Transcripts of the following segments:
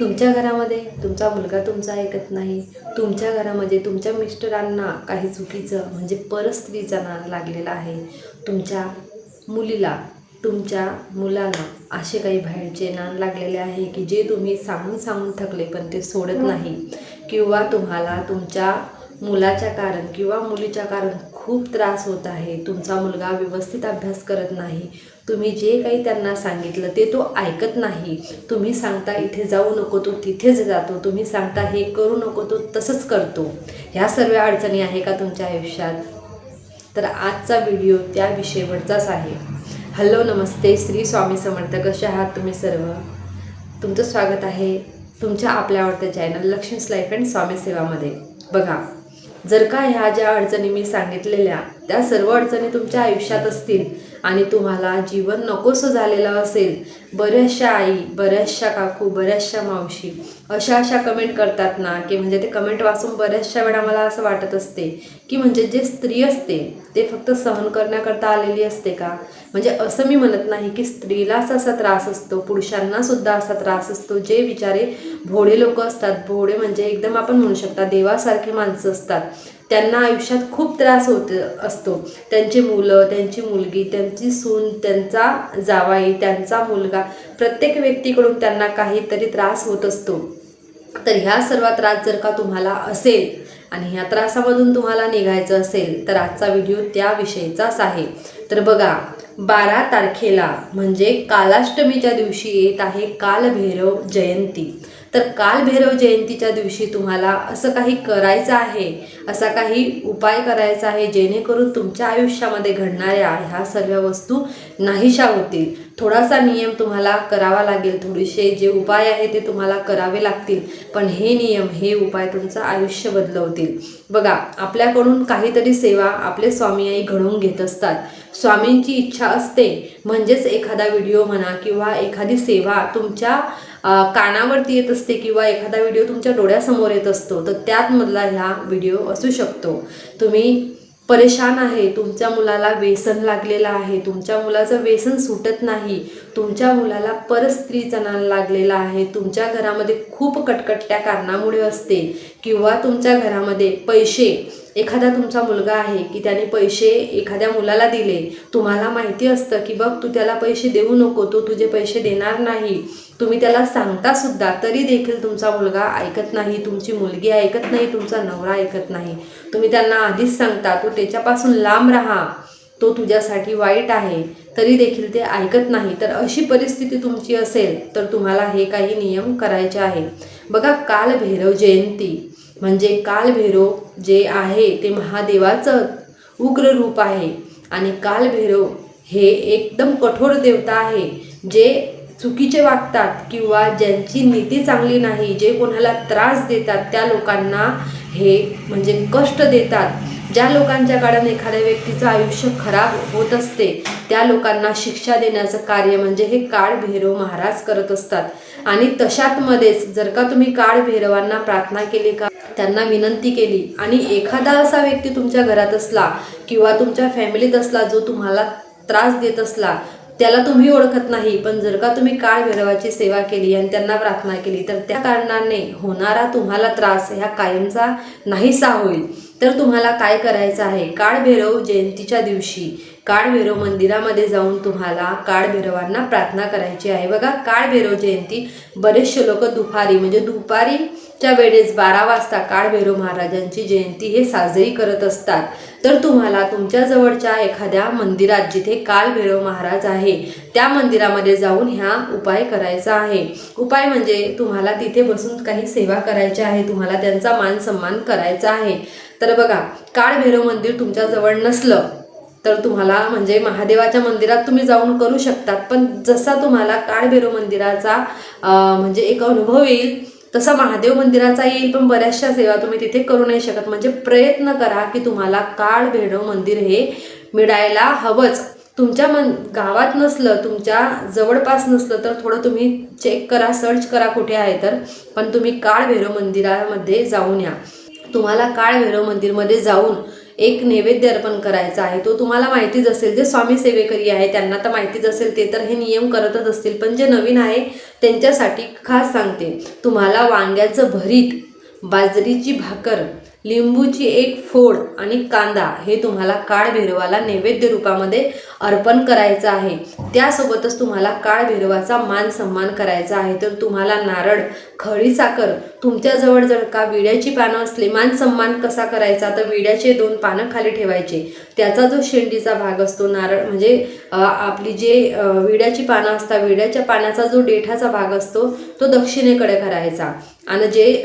तुमच्या घरामध्ये तुमचा मुलगा तुमचा ऐकत नाही तुमच्या घरामध्ये तुमच्या मिस्टरांना काही चुकीचं म्हणजे परस्त्रीचा नाद लागलेला आहे तुमच्या मुलीला तुमच्या मुलाला असे काही बाहेरचे नाद लागलेले आहे की जे तुम्ही सांगून सांगून थकले पण ते सोडत नाही किंवा तुम्हाला तुमच्या मुलाच्या कारण किंवा मुलीच्या कारण खूप त्रास होत आहे. तुमचा मुलगा व्यवस्थित अभ्यास करत नाही. तुम्ही जे काही त्यांना सांगितलं ते तो ऐकत नाही. तुम्ही सांगता इथे जाऊ नको तो तिथेच जातो. तुम्ही सांगता हे करू नको तो तसंच करतो. ह्या सर्व अडचणी आहे का तुमच्या आयुष्यात? तर आजचा व्हिडिओ त्या विषयावरचाच आहे. हॅलो नमस्ते. श्री स्वामी समर्थ. कसे आहात तुम्ही सर्व? तुमचं स्वागत आहे तुमच्या आपल्या आवडत्या channel Lakshmi's life and Swami सेवामध्ये. बघा जर का ह्या ज्या अडचणी मी सांगितलेल्या त्या सर्व अडचणी तुमच्या आयुष्यात असतील आणि तुम्हाला जीवन नकोसं झालेलं असेल बऱ्याचशा आई बऱ्याचशा काकू बऱ्याचशा मावशी अशा अशा कमेंट करतात ना की म्हणजे ते कमेंट वाचून बऱ्याचशा वेळा मला असं वाटत असते की म्हणजे जे स्त्री असते ते फक्त सहन करण्याकरता आलेली असते का? म्हणजे असं मी म्हणत नाही की स्त्रीलाच असा त्रास असतो पुरुषांना सुद्धा असा त्रास असतो जे विचारे भोळे लोक असतात भोळे म्हणजे एकदम आपण म्हणू शकता देवासारखे माणसं असतात. त्यांना आयुष्यात खूप त्रास होत असतो. त्यांची मुलं त्यांची मुलगी त्यांची सून त्यांचा जावाई त्यांचा मुलगा प्रत्येक व्यक्तीकडून त्यांना काहीतरी त्रास होत असतो. तर ह्या सर्व त्रास जर का तुम्हाला असेल आणि ह्या त्रासामधून तुम्हाला निघायचं असेल तर आजचा व्हिडिओ त्याविषयीचाच आहे. तर बघा बारा तारखेला म्हणजे कालाष्टमीच्या दिवशी येत आहे कालभैरव जयंती. तर कालभैरव जयंतीच्या दिवशी तुम्हाला असं काही करायचं आहे असा काही उपाय करायचा आहे जेणेकरून तुमच्या आयुष्यामध्ये घडणाऱ्या ह्या सर्व वस्तू नाहीशा होतील. थोडासा नियम तुम्हाला करावा लागेल थोडेसे जे उपाय आहे ते तुम्हाला करावे लागतील पण हे नियम हे उपाय तुमचं आयुष्य बदलवतील. बघा आपल्याकडून काहीतरी सेवा आपले स्वामी आई घडवून घेत असतात. स्वामींची इच्छा असते म्हणजेच एखादा व्हिडिओ म्हणा किंवा एखादी सेवा तुमच्या कानावरती येत असते किंवा एखादा व्हिडिओ तुमच्या डोळ्यासमोर येत असतो तर त्यातमधला ह्या व्हिडिओ असू शकतो. तुम्ही परेशान आहे तुमच्या मुलाला व्यसन लागलेलं आहे तुमच्या मुलाचं व्यसन सुटत नाही तुमच्या मुलाला परस्त्रीचा नाल लागलेला आहे तुमच्या घरामध्ये खूप कटकटत्या कारणामुळे असते किंवा तुमच्या घरामध्ये पैसे एखादा तुमचा मुलगा आहे की त्याने पैसे एखाद्या मुलाला दिले तुम्हाला माहिती असतं की बघ तू त्याला पैसे देऊ नको तो तुझे पैसे देणार नाही. तुम्ही त्याला सांगता सुद्धा तरी देखील तुमचा मुलगा ऐकत नाही तुमची मुलगी ऐकत नाही तुमचा नवरा ऐकत नाही. तुम्ही त्यांना आधीच सांगता तू त्याच्यापासून लांब राहा तो तुझ्यासाठी वाईट आहे. तरी देखील ते ऐकत नाही. तर अशी परिस्थिती तुमची असेल तर तुम्हाला हे काही नियम करायचे आहे बघा काल भैरव जयंती. म्हणजे कालभैरव जे आहे ते महादेवाचं उग्र रूप आहे. आणि कालभैरव हे एकदम कठोर देवता आहे जे चुकीचे वागतात किंवा ज्यांची नीती चांगली नाही जे कोणाला त्रास देतात त्या लोकांना हे म्हणजे कष्ट देतात. ज्या लोकांच्या काळात एखाद्या व्यक्तीचं आयुष्य खराब होत असते त्या लोकांना शिक्षा देण्याचं कार्य म्हणजे हे काळ भैरव महाराज करत असतात. आणि तशात मध्येच जर का तुम्ही काळ भैरवांना प्रार्थना केली का त्यांना विनंती केली आणि एखादा असा व्यक्ती तुमच्या घरात असला किंवा तुमच्या फॅमिलीत असला जो तुम्हाला त्रास देत असला त्याला तुम्ही ओळखत नाही पण जर का तुम्ही काळ भैरवाची सेवा केली आणि त्यांना प्रार्थना केली तर त्या कारणाने होणारा तुम्हाला त्रास ह्या कायमचा नाहीसा होईल. तर तुम्हाला काय करायचं आहे? काळ भैरव जयंतीच्या दिवशी काळभैरव मंदिरामध्ये जाऊन तुम्हाला काळभैरवांना प्रार्थना करायची आहे. बघा काळभैरव जयंती बरेचसे लोक दुपारी म्हणजे दुपारीच्या वेळेस बारा वाजता काळभैरव महाराजांची जयंती हे साजरी करत असतात. तर तुम्हाला तुमच्या जवळच्या एखाद्या मंदिरात जिथे कालभैरव महाराज आहे त्या मंदिरामध्ये जाऊन ह्या उपाय करायचा आहे. उपाय म्हणजे तुम्हाला तिथे बसून काही सेवा करायची आहे तुम्हाला त्यांचा मान सन्मान करायचा आहे. तर बघा काळभैरव मंदिर तुमच्या जवळ नसलं तर तुम्हाला म्हणजे महादेवाच्या मंदिरात तुम्ही जाऊन करू शकतात. पण जसा तुम्हाला काळभैरव मंदिराचा म्हणजे एक अनुभव येईल तसा महादेव मंदिराचा येईल पण बऱ्याचशा सेवा तुम्ही तिथे करू नाही शकत. म्हणजे प्रयत्न करा की तुम्हाला काळभैरव मंदिर हे मिळायला हवंच. तुमच्या मन गावात नसलं तुमच्या जवळपास नसलं तर थोडं तुम्ही चेक करा सर्च करा कुठे आहे तर. पण तुम्ही काळभैरव मंदिरामध्ये जाऊन या. तुम्हाला काळभैरव मंदिरमध्ये जाऊन एक नैवेद्य अर्पण करायचा आहे. तो तुम्हाला माहितीच असेल. जे स्वामी सेवेकरी आहे त्यांना तर माहितीच असेल ते तर हे नियम करतच असतील. पण जे नवीन आहे त्यांच्यासाठी खास सांगते. तुम्हाला वांग्याचं भरीत बाजरीची भाकर लिंबूची एक फोड आणि कांदा हे तुम्हाला काळभैरवाला नैवेद्य रूपामध्ये अर्पण करायचं आहे. त्यासोबतच तुम्हाला काळभैरवाचा मान सन्मान करायचा आहे. तर तुम्हाला नारळ खडी साखर. तुमच्याजवळ जर का विड्याची पानं असली मान सन्मान कसा करायचा? तर विड्याचे दोन पानं खाली ठेवायचे. त्याचा जो शेंडीचा भाग असतो नारळ म्हणजे आपली जे विड्याची पानं असतात विड्याच्या पानाचा जो देठाचा भाग असतो तो दक्षिणेकडे करायचा. आणि जे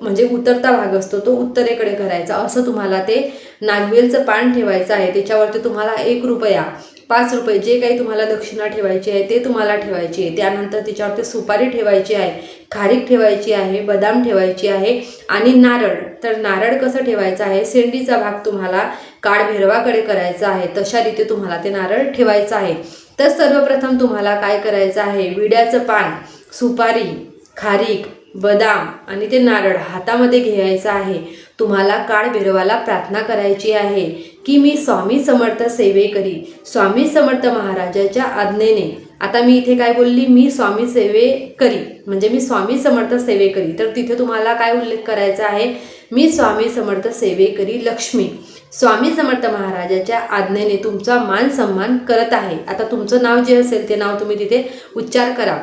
म्हणजे उतरता भाग असतो तो उत्तरेकडे करायचा. असं तुम्हाला ते नागवेलचं पान ठेवायचं आहे. त्याच्यावरती तुम्हाला एक रुपया. पाच रुपये जे काही तुम्हाला दक्षिणा ठेवायची आहे ते तुम्हाला ठेवायची आहे. त्यानंतर तिच्यावरती सुपारी ठेवायची आहे खारीक ठेवायची आहे बदाम ठेवायची आहे आणि नारळ. तर नारळ कसं ठेवायचं आहे? शेंडीचा भाग तुम्हाला काळभैरवाकडे करायचा आहे. तशा रीती तुम्हाला ते नारळ ठेवायचं आहे. तर सर्वप्रथम तुम्हाला काय करायचं आहे? विड्याचं पान सुपारी खारीक बदाम आणि ते नारळ हातामध्ये घ्यायचं आहे. तुम्हाला काळ भैरवाला प्रार्थना करायची आहे. की मी स्वामी समर्थ सेवेकरी स्वामी समर्थ महाराजाच्या आज्ञेने. आता मी इथे काय बोलली? मी स्वामी सेवेकरी म्हणजे मी स्वामी समर्थ सेवेकरी तर तिथे तुम्हाला काय उल्लेख करायचा आहे? मी स्वामी समर्थ सेवे करी लक्ष्मी. स्वामी समर्थ महाराजाच्या आज्ञेने तुमचा मान सन्मान करत आहे. आता तुमचं नाव जे असेल ते नाव तुम्ही तिथे उच्चार करा.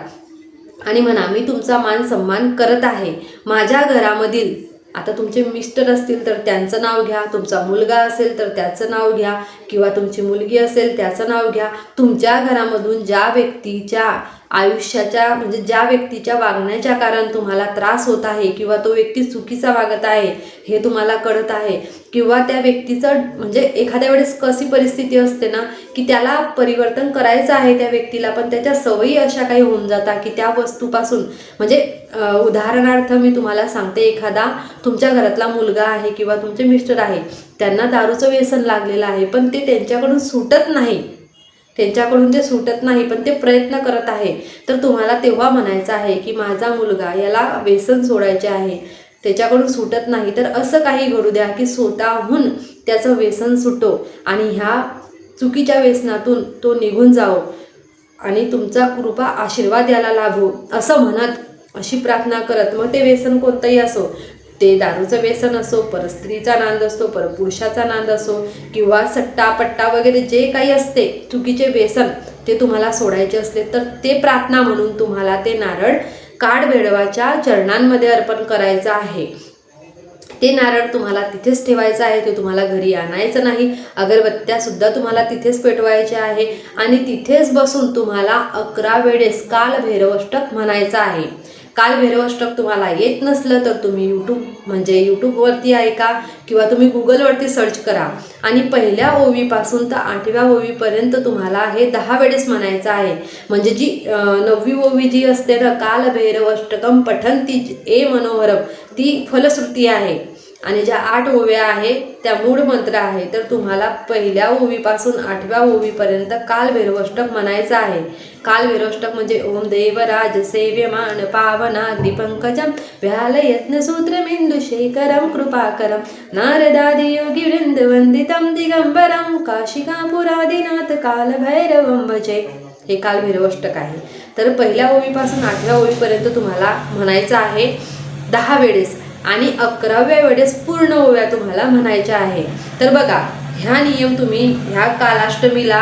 आणि म्हणा मी तुमचा मान सन्मान करत आहे. माझ्या घरामधील आता तुमचे मिस्टर असतील तर त्यांचं नाव घ्या तुमचा मुलगा असेल तर त्याचं नाव घ्या किंवा तुमची मुलगी असेल त्याचं नाव घ्या. तुमच्या घरामधून ज्या व्यक्तीच्या आयुष्याच्या म्हणजे ज्या व्यक्तीच्या वागण्याच्या कारण तुम्हाला त्रास होत आहे किंवा तो व्यक्ती चुकीचा वागत आहे हे तुम्हाला कळत आहे. किंवा त्या व्यक्तीचं म्हणजे एखाद्या वेळेस कशी परिस्थिती असते ना की त्याला परिवर्तन करायचं आहे त्या व्यक्तीला पण त्याच्या सवयी अशा काही होऊन जातात की त्या वस्तूपासून म्हणजे उदाहरणार्थ मी तुम्हाला सांगते एखादा तुमच्या घरातला मुलगा आहे किंवा तुमचे मिस्टर आहे त्यांना दारूचं व्यसन लागलेलं आहे पण ते त्यांच्याकडून सुटत नाही. त्यांच्याकडून ते सुटत नाही पण ते प्रयत्न करत आहे. तर तुम्हाला तेव्हा म्हणायचं आहे की माझा मुलगा याला व्यसन सोडायचे आहे. त्याच्याकडून सुटत नाही. तर असं काही घडू द्या की स्वतःहून त्याचं व्यसन सुटो आणि ह्या चुकीच्या व्यसनातून तो निघून जाओ आणि तुमचा कृपा आशीर्वाद याला लाभो. असं म्हणत अशी प्रार्थना करत. मग ते व्यसन कोणतंही असो ते दारूचं व्यसन असो पर स्त्रीचा नांद असतो पर पुरुषाचा नांद असो किंवा सट्टा पट्टा वगैरे जे काही असते चुकीचे व्यसन ते तुम्हाला सोडायचे असले तर ते प्रार्थना म्हणून तुम्हाला ते नारळ काडभेडवाच्या चरणांमध्ये अर्पण करायचं आहे. ते नारळ तुम्हाला तिथेच ठेवायचं आहे ते तुम्हाला घरी आणायचं नाही. अगरबत्त्यासुद्धा तुम्हाला तिथेच पेटवायच्या आहे आणि तिथेच बसून तुम्हाला अकरा वेळेस काल भैरवष्टक म्हणायचं आहे. काल भैरवष्टक तुम्हाला येत नसलं तर तुम्ही यूट्यूब म्हणजे यूट्यूबवरती ऐका किंवा तुम्ही गुगलवरती सर्च करा. आणि पहिल्या ओवीपासून तर आठव्या ओवीपर्यंत तुम्हाला हे दहा वेळेस म्हणायचं आहे. म्हणजे जी नववी ओवी जी असते ना काल भैरवष्टकम पठंती ए मनोहरम ती फलश्रुती आहे. आणि ज्या आठ ओव्या आहे त्या मूळ मंत्र आहे तर तुम्हाला पहिल्या ओवीपासून आठव्या ओवीपर्यंत काल भैरवष्टक म्हणायचं आहे. काल भैरवष्टक म्हणजे ओम देवराज सेव्यमान पावनाग्री पंकजम व्याल यत्नसूत्र मेंदू शेखरम कृपाकरम नारदादि योगी वृंद वंदितम दिगंबरम काशिकापुरादिनाथ काल भैरवम भजे. हे काल भैरवष्टक आहे. तर पहिल्या ओवीपासून आठव्या ओवीपर्यंत तुम्हाला म्हणायचं आहे दहा वेळेस. आणि अकराव्या वेळेस पूर्ण ओव्या तुम्हाला म्हणायच्या आहे. तर बघा ह्या नियम तुम्ही ह्या कालाष्टमीला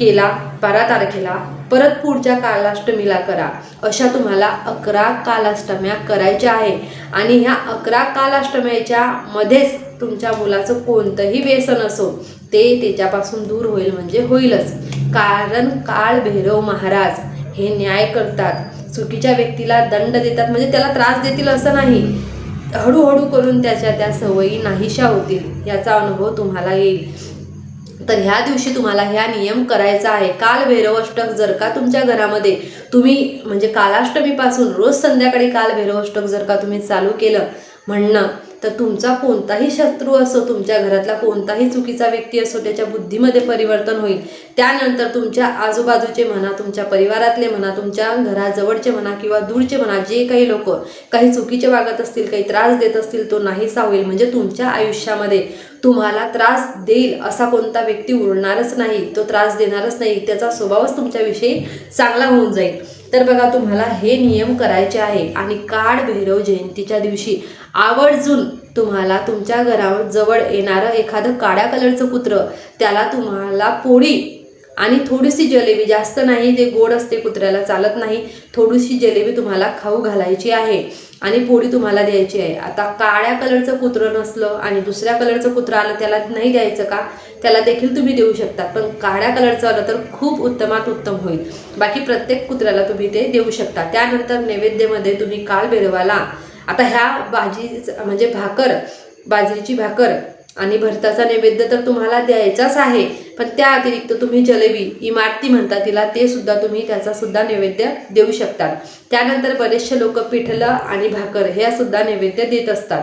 केला बारा तारखेला परत पुढच्या कालाष्टमीला करा. अशा तुम्हाला अकरा कालाष्टम्या करायच्या आहे. आणि ह्या अकरा कालाष्टम्याच्या मध्येच तुमच्या मुलाचं कोणतंही व्यसन असो ते त्याच्यापासून दूर होईल म्हणजे होईलच. कारण काळ भैरव महाराज हे न्याय करतात. चुकीच्या व्यक्तीला दंड देतात म्हणजे त्याला त्रास देतील असं नाही. हळूहळू करून त्याच्या त्या सवयी नाहीशा होतील याचा अनुभव तुम्हाला येईल. तर ह्या दिवशी तुम्हाला ह्या नियम करायचा आहे. काल भैरवष्टक जर का तुमच्या घरामध्ये तुम्ही म्हणजे कालाष्टमीपासून रोज संध्याकाळी काल भैरवष्टक जर का तुम्ही चालू केलं म्हणणं तर तुमचा कोणताही शत्रू असो तुमच्या घरातला कोणताही चुकीचा व्यक्ती असो त्याच्या बुद्धीमध्ये परिवर्तन होईल. त्यानंतर तुमच्या आजूबाजूचे म्हणा तुमच्या परिवारातले म्हणा तुमच्या घराजवळचे म्हणा किंवा दूरचे म्हणा जे काही लोक काही चुकीचे वागत असतील काही त्रास देत असतील तो नाहीसा होईल. म्हणजे तुमच्या आयुष्यामध्ये तुम्हाला त्रास देईल असा कोणता व्यक्ती उरणारच नाही. तो त्रास देणारच नाही. त्याचा स्वभावच तुमच्याविषयी चांगला होऊन जाईल. तर बघा तुम्हाला हे नियम करायचे आहे. आणि काळ भैरव जयंतीच्या दिवशी आवर्जून तुम्हाला तुमच्या घरावर जवळ येणारं एखादं काळ्या कलरचं कुत्रं त्याला तुम्हाला पोळी आणि थोडीशी जलेबी जास्त नाही जे गोड असते कुत्र्याला चालत नाही थोडीशी जलेबी तुम्हाला खाऊ घालायची आहे आणि पोळी तुम्हाला द्यायची आहे. आता काळ्या कलरचं कुत्रं नसलं आणि दुसऱ्या कलरचं कुत्रं आलं त्याला नाही द्यायचं का? त्याला देखील तुम्ही देऊ शकता पण काळ्या कलरचं आलं तर खूप उत्तमात उत्तम होईल. बाकी प्रत्येक कुत्र्याला तुम्ही ते देऊ शकता. त्यानंतर नैवेद्यामध्ये तुम्ही काल भैरवाला आता ह्या भाजी म्हणजे भाकर बाजरीची भाकर आणि भरताचा नैवेद्य तर तुम्हाला द्यायचाच आहे पण त्या अतिरिक्त तुम्ही जलेबी इमारती म्हणता तिला ते सुद्धा तुम्ही त्याचा सुद्धा नैवेद्य देऊ शकतात त्यानंतर बरेचसे लोक पिठलं आणि भाकर ह्या सुद्धा नैवेद्य देत असतात.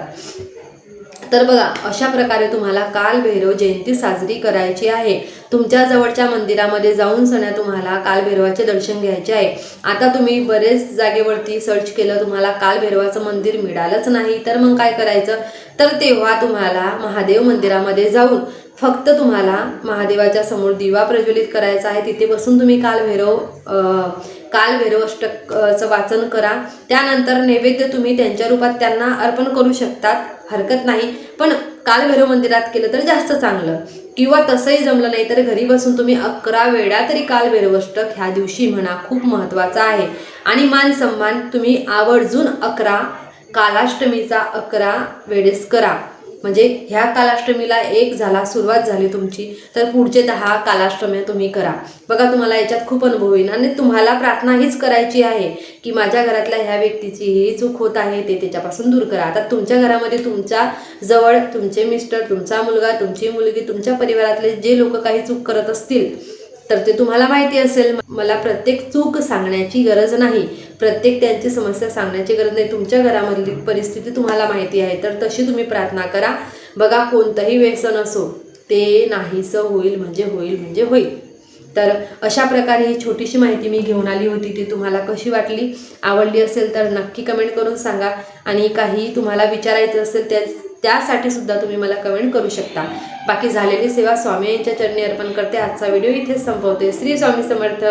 तर बघा अशा प्रकारे तुम्हाला कालभैरव जयंती साजरी करायची आहे. तुमच्या जवळच्या मंदिरामध्ये जाऊन सण्या तुम्हाला कालभैरवाचे दर्शन घ्यायचे आहे. आता तुम्ही बरेच जागेवरती सर्च केलं तुम्हाला कालभैरवाचं मंदिर मिळालंच नाही. तर मग काय करायचं? तर तेव्हा तुम्हाला महादेव मंदिरामध्ये जाऊन फक्त तुम्हाला महादेवाच्या समोर दिवा प्रज्वलित करायचा आहे. तिथे बसून तुम्ही कालभैरव अं, काल भैरवष्टकचं वाचन करा. त्यानंतर नैवेद्य तुम्ही त्यांच्या रूपात त्यांना अर्पण करू शकतात. हरकत नाही. पण कालभैरव मंदिरात केलं तर जास्त चांगलं. किंवा तसंही जमलं नाही तर घरी बसून तुम्ही अकरा वेळा तरी काल भैरवष्टक ह्या दिवशी म्हणा खूप महत्त्वाचा आहे. आणि मान सन्मान तुम्ही आवर्जून अकरा कालाष्टमीचा अकरा वेळेस करा. म्हणजे ह्या कालाष्टमीला एक झाला सुरुवात झाली तुमची तर पुढचे दहा कालाष्टम्या तुम्ही करा. बघा तुम्हाला याच्यात खूप अनुभव येईल. आणि तुम्हाला प्रार्थना हीच करायची आहे की माझ्या घरातल्या ह्या व्यक्तीची ही चूक होत आहे ते त्याच्यापासून दूर करा. आता तुमच्या घरामध्ये तुमच्या जवळ तुमचे मिस्टर तुमचा मुलगा तुमची मुलगी तुमच्या परिवारातले जे लोक काही चूक करत असतील तर ते तुम्हाला माहिती असेल मला प्रत्येक चूक सांगण्याची गरज नाही. प्रत्येक त्यांची समस्या सांगण्याची गरज नाही. तुमच्या घरामधली परिस्थिती तुम्हाला माहिती आहे तर तशी तुम्ही प्रार्थना करा. बघा कोणतंही व्यसन असो ते नाहीसं होईल म्हणजे होईल म्हणजे होईल. तर अशा प्रकारे ही छोटीशी माहिती मी घेऊन आली होती ती तुम्हाला कशी वाटली आवडली असेल तर नक्की कमेंट करून सांगा. आणि काही तुम्हाला विचारायचं असेल त्या त्यासाठी सुद्धा तुम्ही मला कमेंट करू शकता. बाकी झालेली सेवा स्वामी यांच्या चरणी अर्पण करते. आजचा व्हिडिओ इथेच संपवते. श्री स्वामी समर्थ.